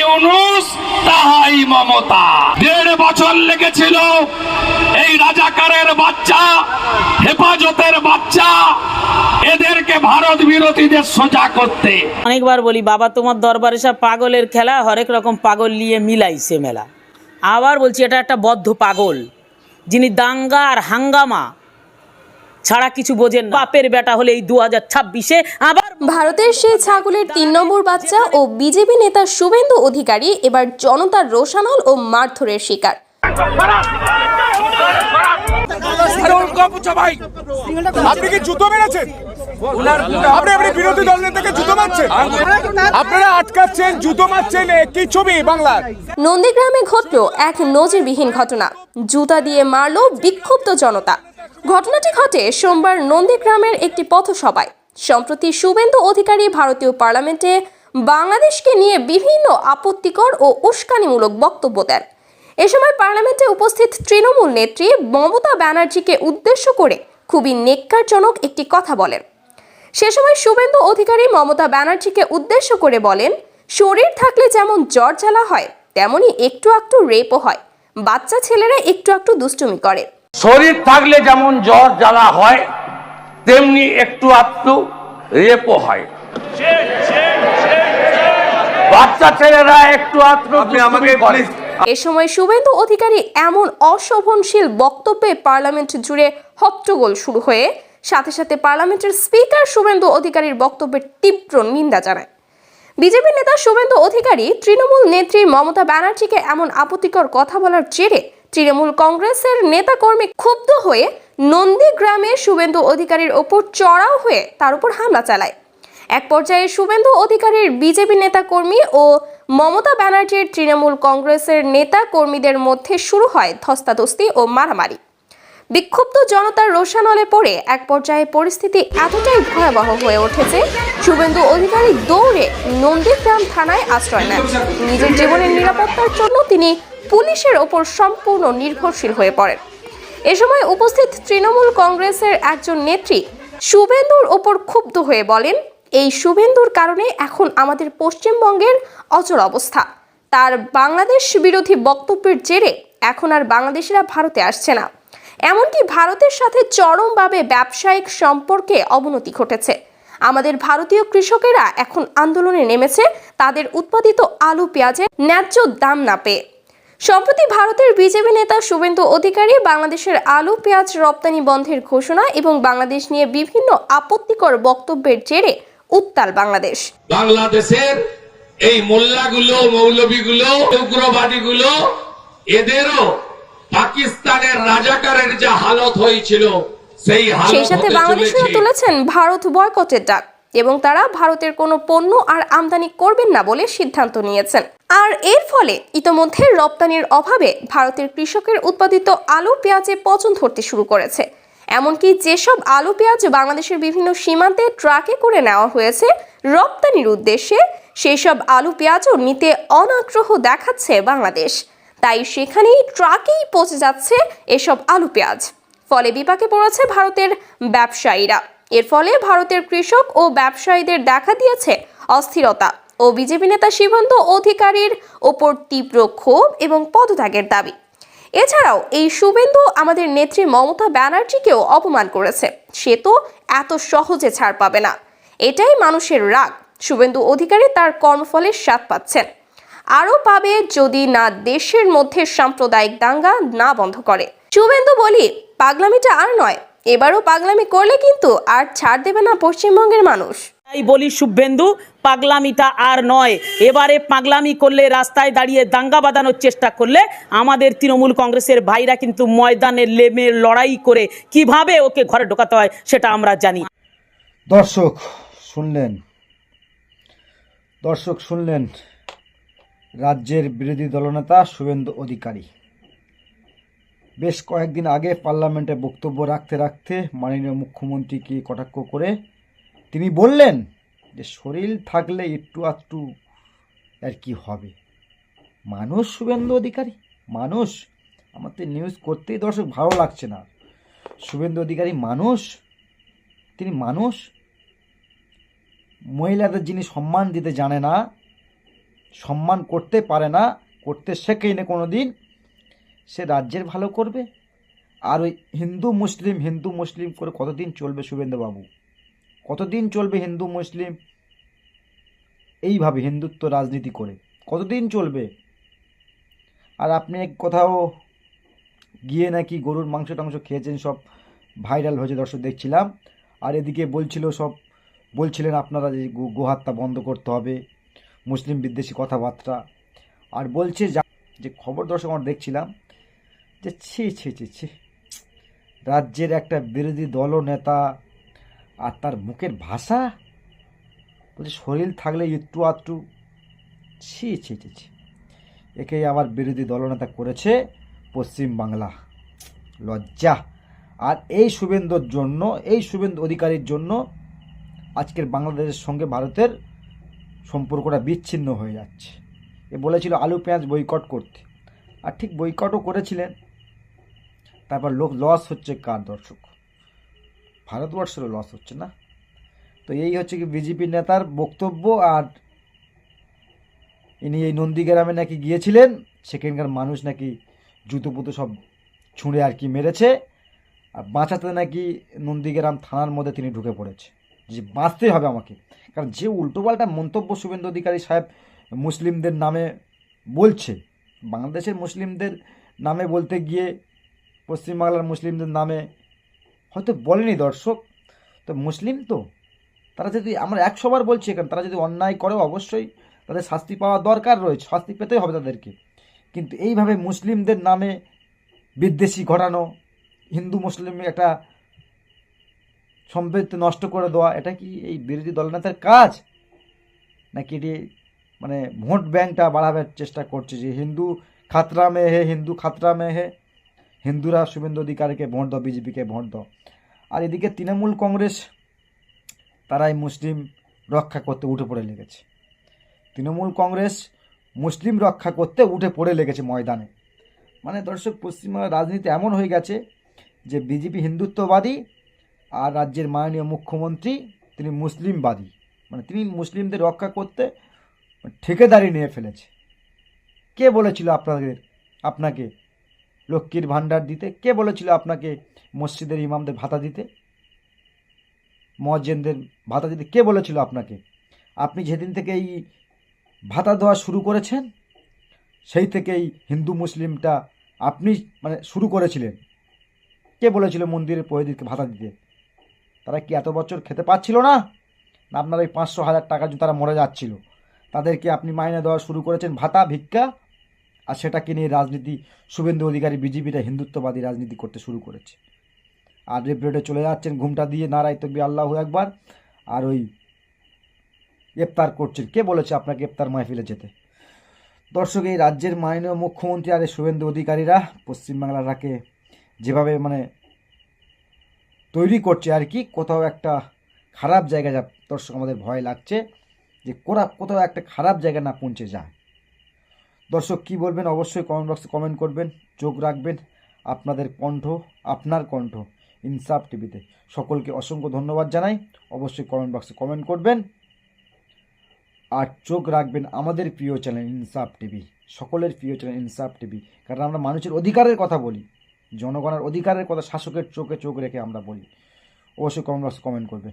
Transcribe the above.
ইউনুস তাহাই মমতা। দেড় বছর লেগেছিল এই রাজাকারের বাচ্চা, হেফাজতের বাচ্চা, এদেরকে ভারত বিরোধীদের সোজা করতে। অনেকবার বলি, বাবা, তোমার দরবারে সব পাগলের খেলা, হরেক রকম পাগল নিয়ে মিলাইছে মেলা। আবার বলছি, এটা একটা বদ্ধ পাগল, যিনি দাঙ্গা আর হাঙ্গামা ছাড়া কিছু বোঝেন বাপের বেটা হলে এই দু হাজার ছাব্বিশে আবার ভারতের সেই ছাগলের তিন নম্বর বাচ্চা ও বিজেপি নেতা শুভেন্দু অধিকারী এবার জনতার রোষানল ও মারধরের শিকার। আপনি কি জুতো মেরেছেন? আপনি আপনি বিরোধী দল নেতাকে জুতো মারছেন? আপনারা আটকাচ্ছেন জুতো মারছেন কি ছবি বাংলার? নন্দীগ্রামে ঘটল এক নজিরবিহীন ঘটনা। জুতা দিয়ে মারল বিক্ষুব্ধ জনতা। ঘটনাটি ঘটে সোমবার নন্দীগ্রামের একটি পথসভায়। সম্প্রতি শুভেন্দু অধিকারী ভারতীয় পার্লামেন্টে বাংলাদেশকে নিয়ে বিভিন্ন আপত্তিকর ও উস্কানিমূলক বক্তব্য দেন। এ সময় পার্লামেন্টে উপস্থিত তৃণমূল নেত্রী মমতা ব্যানার্জিকে উদ্দেশ্য করে খুবই নেককারজনক একটি কথা বলেন। সে সময় শুভেন্দু অধিকারী মমতা ব্যানার্জিকে উদ্দেশ্য করে বলেন, শরীর থাকলে যেমন জ্বর জ্বালা হয়, তেমনি একটু একটু রেপও হয়। বাচ্চা ছেলেরা একটু একটু দুষ্টুমি করে। শরীর থাকলে যেমন জ্বর জ্বালা হয় তেমনি একটু আধটু রেপও হয়। বাচ্চা ছেলেরা একটু আধটু আমাকে এ সময় শুভেন্দু অধিকারী এমন অশোভনশীল বক্তব্যে পার্লামেন্ট জুড়ে হট্টগোল শুরু হয়ে সাথে সাথে পার্লামেন্টের স্পিকার শুভেন্দু অধিকারীর বক্তব্যের তীব্র নিন্দা জানায়। বিজেপি নেতা শুভেন্দু অধিকারী তৃণমূল নেত্রী মমতা ব্যানার্জিকে এমন আপত্তিকর কথা বলার জেরে তৃণমূল কংগ্রেসের নেতাকর্মী ক্ষুব্ধ হয়ে নন্দীগ্রামে শুভেন্দু অধিকারীর ওপর চড়াও হয়ে তার উপর হামলা চালায়। এক পর্যায়ে শুভেন্দু অধিকারীর বিজেপি নেতাকর্মী ও মমতা ব্যানার্জির তৃণমূল কংগ্রেসের নেতা কর্মীদের মধ্যে শুরু হয় ধস্তাধস্তি ও মারামারি। বিক্ষুব্ধ জনতার রোষানলে পড়ে এক পর্যায়ে পরিস্থিতি এতটাই ভয়াবহ হয়ে উঠেছে, শুভেন্দু অধিকারী দৌড়ে নন্দীগ্রাম থানায় আশ্রয় নেন। নিজের জীবনের নিরাপত্তার জন্য তিনি পুলিশের ওপর সম্পূর্ণ নির্ভরশীল হয়ে পড়েন। এ সময় উপস্থিত তৃণমূল কংগ্রেসের একজন নেত্রী শুভেন্দুর ওপর ক্ষুব্ধ হয়ে বলেন, এই শুভেন্দুর কারণে এখন আমাদের পশ্চিমবঙ্গের অচল অবস্থা। তার বাংলাদেশ বিরোধী বক্তব্যের জেরে এখন আর বাংলাদেশিরা ভারতে আসছে না। এমনকি ভারতের সাথে চরমভাবে ব্যবসায়িক সম্পর্কে অবনতি ঘটেছে। আমাদের ভারতীয় কৃষকেরা এখন আন্দোলনে নেমেছে, তাদের উৎপাদিত আলু, পেঁয়াজের ন্যায্য দাম না পেয়ে। সম্প্রতি ভারতের বিজেপি নেতা শুভেন্দু অধিকারী বাংলাদেশের আলু পেঁয়াজ রপ্তানি বন্ধের ঘোষণা এবং বাংলাদেশ নিয়ে বিভিন্ন আপত্তিকর বক্তব্যের জেরে উত্তাল বাংলাদেশ। বাংলাদেশের এই মোল্লাগুলো মৌলবীগুলো উগ্রবাদীগুলো এদেরও পাকিস্তানের রাজাকারের যে হালত হয়েছিল সেই সাথে বাংলাদেশিরা তুলেছেন ভারত বয়কটের ডাক। এবং তারা ভারতের কোনো পণ্য আর আমদানি করবেন না বলে সিদ্ধান্ত নিয়েছেন। আর এর ফলে ইতোমধ্যে রপ্তানির অভাবে ভারতের কৃষকের উৎপাদিত আলু, পেঁয়াজে পচন ধরতে শুরু করেছে। এমনকি যেসব আলু, পেঁয়াজ বাংলাদেশের বিভিন্ন সীমান্তে ট্রাকে করে নেওয়া হয়েছে, রপ্তানির উদ্দেশ্যে সেই সব আলু, পেঁয়াজও নিতে অনাগ্রহ দেখাচ্ছে বাংলাদেশ। তাই সেখানেই ট্রাকেই পচে যাচ্ছে এসব আলু, পেঁয়াজ। ফলে বিপাকে পড়েছে ভারতের ব্যবসায়ীরা। এর ফলে ভারতের কৃষক ও ব্যবসায়ীদের দেখা দিয়েছে অস্থিরতা ও বিজেপি নেতা শিবন্ত অধিকারীর ওপর তীব্র ক্ষোভ এবং পদত্যাগের দাবি। এছাড়াও এই শুভেন্দু আমাদের নেত্রী মমতা ব্যানার্জিকেও অপমান করেছে। সে তো এত সহজে ছাড় পাবে না। এটাই মানুষের রাগ। শুভেন্দু অধিকারী তার কর্মফলের স্বাদ পাচ্ছেন। আরও পাবে যদি না দেশের মধ্যে সাম্প্রদায়িক দাঙ্গা না বন্ধ করে। শুভেন্দু বলি, পাগলামিটা আর নয় এবারও পাগলামি করলে কিন্তু আর ছাড় দেবে না পশ্চিমবঙ্গের মানুষ। তাই বলি শুভেন্দু পাগলামিটা আর নয়। এবারে পাগলামি করলে রাস্তায় দাঁড়িয়ে দাঙ্গা বাঁধানোর চেষ্টা করলে আমাদের তৃণমূল কংগ্রেসের ভাইরা কিন্তু ময়দানে লেমে লড়াই করে কীভাবে ওকে ঘরে ঢোকাতে হয় সেটা আমরা জানি। দর্শক শুনলেন। দর্শক শুনলেন। রাজ্যের বিরোধী দলনেতা শুভেন্দু অধিকারী। বেশ কয়েকদিন আগে পার্লামেন্টে বক্তব্য রাখতে রাখতে মাননীয় মুখ্যমন্ত্রীকে কটাক্ষ করে তিনি বললেন যে শরীর থাকলে একটু আধটু আর কি হবে। মানুষ শুভেন্দু অধিকারী, মানুষ। আমার তো নিউজ করতেই দর্শক ভালো লাগছে না। শুভেন্দু অধিকারী মানুষ, তিনি মানুষ। মহিলাদের যিনি সম্মান দিতে জানে না, সম্মান করতে পারে না, করতে শেখেই না কোনো দিন সে রাজ্যের ভালো করবে? আর ওই হিন্দু মুসলিম হিন্দু মুসলিম করে কতদিন চলবে শুভেন্দুবাবু? কতদিন চলবে হিন্দু মুসলিম? এইভাবে হিন্দুত্ব রাজনীতি করে। কতদিন চলবে? আর আপনি কোথাও গিয়ে নাকি গরুর মাংস টাংস খেয়েছেন সব ভাইরাল হয়েছে দর্শক দেখছিলাম। আর এদিকে বলছিল সব, বলছিলেন আপনারা যে গোহত্যা বন্ধ করতে হবে, মুসলিম বিদ্বেষী কথাবার্তা। আর বলছে যা, যে খবর দর্শক আমরা দেখছিলাম যে ছি ছি ছি ছি। রাজ্যের একটা বিরোধী দল নেতা আর তার মুখের ভাষা? বলছে, শরীর থাকলে একটু আধটু। ছি ছি ছি ছি। একেই আবার বিরোধী দলনেতা করেছে পশ্চিম বাংলা। লজ্জা। আর এই শুভেন্দুর জন্য, এই শুভেন্দু অধিকারীর জন্য আজকের বাংলাদেশের সঙ্গে ভারতের সম্পর্কটা বিচ্ছিন্ন হয়ে যাচ্ছে। এ বলেছিল, আলু পেঁয়াজ বয়কট করতে। আর ঠিক বয়কটও করেছিলেন। তারপর লোক লস হচ্ছে কার দর্শক? ভারতবর্ষেরও লস হচ্ছে না। তো এই হচ্ছে কি বিজেপি নেতার বক্তব্য আর ইনি এই নন্দীগ্রামে নাকি গিয়েছিলেন, সেখানকার মানুষ নাকি জুতো পুতো সব ছুঁড়ে আর কি মেরেছে, আর বাঁচাতে নাকি নন্দীগ্রাম থানার মধ্যে তিনি ঢুকে পড়েছে। যে বাঁচতে হবে আমাকে। কারণ যে উল্টোপাল্টা মন্তব্য শুভেন্দু অধিকারী সাহেব মুসলিমদের নামে বলছে, বাংলাদেশের মুসলিমদের নামে বলতে গিয়ে পশ্চিমবাংলার মুসলিমদের নামে। হয়তো বলেনি দর্শক, তো মুসলিম তো। তারা যদি, আমরা একশোবার বলছি এখানে, তারা যদি অন্যায় করে অবশ্যই তাদের শাস্তি পাওয়া দরকার রয়েছে, শাস্তি পেতেই হবে তাদেরকে। কিন্তু এইভাবে মুসলিমদের নামে বিদ্বেষী ঘটানো, হিন্দু মুসলিম একটা সম্পৃক্তি নষ্ট করে দেওয়া, এটা কি এই বিরোধী দলনেতার কাজ? নাকি এটি মানে ভোট ব্যাংকটা বাড়াবার চেষ্টা করছে যে হিন্দু খাতরা মে হে, হিন্দু খাতরা মে হে? হিন্দুরা, শুভেন্দু অধিকারীকে ভোট দাও, বিজেপিকে ভোট দাও। আর এদিকে তৃণমূল কংগ্রেস, তারাই মুসলিম রক্ষা করতে উঠে পড়ে লেগেছে। তৃণমূল কংগ্রেস মুসলিম রক্ষা করতে উঠে পড়ে লেগেছে ময়দানে। মানে দর্শক, পশ্চিমবঙ্গের রাজনীতি এমন হয়ে গেছে যে বিজেপি হিন্দুত্ববাদী আর রাজ্যের মাননীয় মুখ্যমন্ত্রী তিনি মুসলিমবাদী। মানে তিনি মুসলিমদের রক্ষা করতে ঠেকেদারি নিয়ে ফেলেছে। কে বলেছিল আপনাদের, আপনাকে লক্ষ্মীর ভাণ্ডার দিতে। কে বলেছিল আপনাকে মসজিদের ইমামদের ভাতা দিতে? মহাজেনদের ভাতা দিতে। কে বলেছিল আপনাকে? আপনি যেদিন থেকে এই ভাতা দেওয়া শুরু করেছেন, সেই থেকেই হিন্দু মুসলিমটা আপনি মানে শুরু করেছিলেন। কে বলেছিল মন্দিরের পুরোহিতকে ভাতা দিতে? তারা কি এত বছর খেতে পাচ্ছিল না? না, আপনার ওই পাঁচশো হাজার টাকার জন্য তারা মরে যাচ্ছিল। তাদেরকে আপনি মাইনে দেওয়া শুরু করেছেন ভাতা, ভিক্ষা আর সেটাকে নিয়ে রাজনীতি, শুভেন্দু অধিকারী, বিজেপিরা হিন্দুত্ববাদী রাজনীতি করতে শুরু করেছে। আর রেপ্রেটে চলে যাচ্ছেন, ঘুমটা দিয়ে নারায় তকবি আল্লাহ একবার আর ওই ইফতার করছেন। কে বলেছে আপনাকে ইফতার মাহফিলে যেতে? দর্শক, এই রাজ্যের মাননীয় মুখ্যমন্ত্রী আর এই শুভেন্দু অধিকারীরা পশ্চিমবাংলাটাকে যেভাবে মানে তৈরি করছে আর কি, কোথাও একটা খারাপ জায়গা যা দর্শক আমাদের ভয় লাগছে যে কোরা, কোথাও একটা খারাপ জায়গা না পৌঁছে যায়। দর্শক, কি বলবেন? অবশ্যই কমেন্ট বক্সে কমেন্ট করবেন। চোখ রাখবেন আপনাদের কণ্ঠ, আপনার কণ্ঠ ইনসাফ টিভিতে। সকলকে অসংখ্য ধন্যবাদ জানাই। অবশ্যই কমেন্ট বক্সে কমেন্ট করবেন। আর চোখ রাখবেন আমাদের প্রিয় চ্যানেল ইনসাফ টিভি। সকলের প্রিয় চ্যানেল ইনসাফ টিভি। কারণ আমরা মানুষের অধিকারের কথা বলি। জনগণের অধিকারের কথা শাসকের চোখে চোখ রেখে আমরা বলি। অবশ্যই কমেন্ট বক্সে কমেন্ট করবেন।